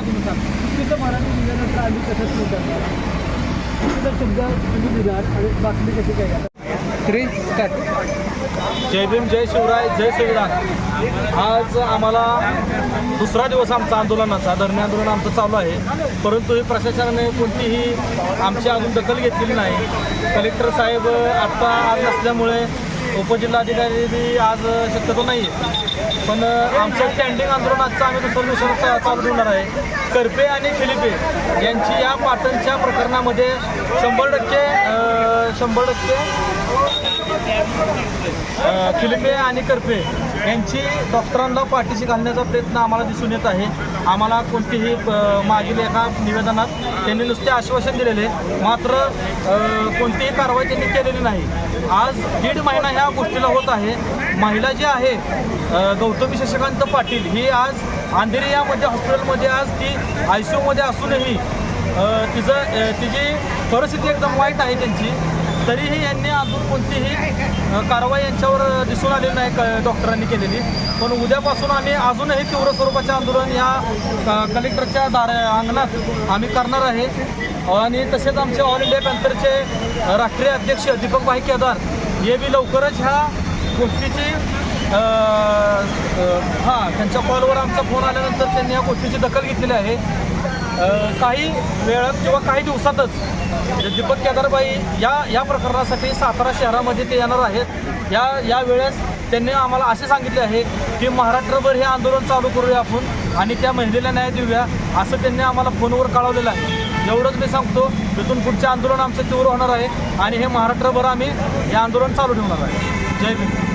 आम्ही कसं सुरू करणार. शब्द तुम्ही देणार आणि बातमी कशी काय घेणार थ्री स्टार्ट जय भीम जय शिवराय जय संविधान. आज आम्हाला दुसरा दिवस आमचा आंदोलनाचा धरणे आंदोलन आमचं चालू आहे. परंतु ही प्रशासनाने कोणतीही आमची अजून दखल घेतलेली नाही. कलेक्टर साहेब आत्ता आज नसल्यामुळे उपजिल्हाधिकारी बी आज शक्यतो नाही पण आमचं स्टँडिंग आंदोलनाचं आम्ही दुसऱ्या दिवसाला चालू ठेवणार आहे. करपे आणि फिलिपे यांची या पाटणच्या प्रकरणामध्ये शंभर टक्के शंभर टक्के फिलिपे आणि करपे यांची डॉक्टरांना पाठीशी घालण्याचा प्रयत्न आम्हाला दिसून येत आहे. आम्हाला कोणतीही मागील एका निवेदनात त्यांनी नुसते आश्वासन दिलेले मात्र कोणतीही कारवाई त्यांनी केलेली नाही. आज दीड महिना ह्या गोष्टीला होत आहे. महिला जी आहे गौतमी शशिकांत पाटील ही आज अंधेरी यामध्ये हॉस्पिटलमध्ये आज ती आय सी यूमध्ये असूनही तिचं तिची परिस्थिती एकदम वाईट आहे त्यांची. तरीही यांनी अजून कोणतीही कारवाई यांच्यावर दिसून आलेली नाही क डॉक्टरांनी केलेली. पण उद्यापासून आम्ही अजूनही तीव्र स्वरूपाचे आंदोलन या कलेक्टरच्या दार अंगणात आम्ही करणार आहे. आणि तसेच आमचे ऑल इंडिया पॅन्थरचे राष्ट्रीय अध्यक्ष दीपक भाई केदार हे बी लवकरच ह्या गोष्टीची हां त्यांच्या कॉलवर आमचा फोन आल्यानंतर त्यांनी या गोष्टीची दखल घेतलेली आहे. काही वेळात किंवा काही दिवसातच म्हणजे दीपक केदारबाई या या प्रकरणासाठी सातारा शहरामध्ये ते येणार आहेत. या या वेळेस त्यांनी आम्हाला असे सांगितले आहे की महाराष्ट्रभर हे आंदोलन चालू करूया आपण आणि त्या महिलेला न्याय देऊया असं त्यांनी आम्हाला फोनवर कळवलेलं आहे. एवढंच मी सांगतो तिथून पुढचे आंदोलन आमचं तीव्र होणार आहे आणि हे महाराष्ट्रभर आम्ही हे आंदोलन चालू ठेवणार आहे. जय भीम.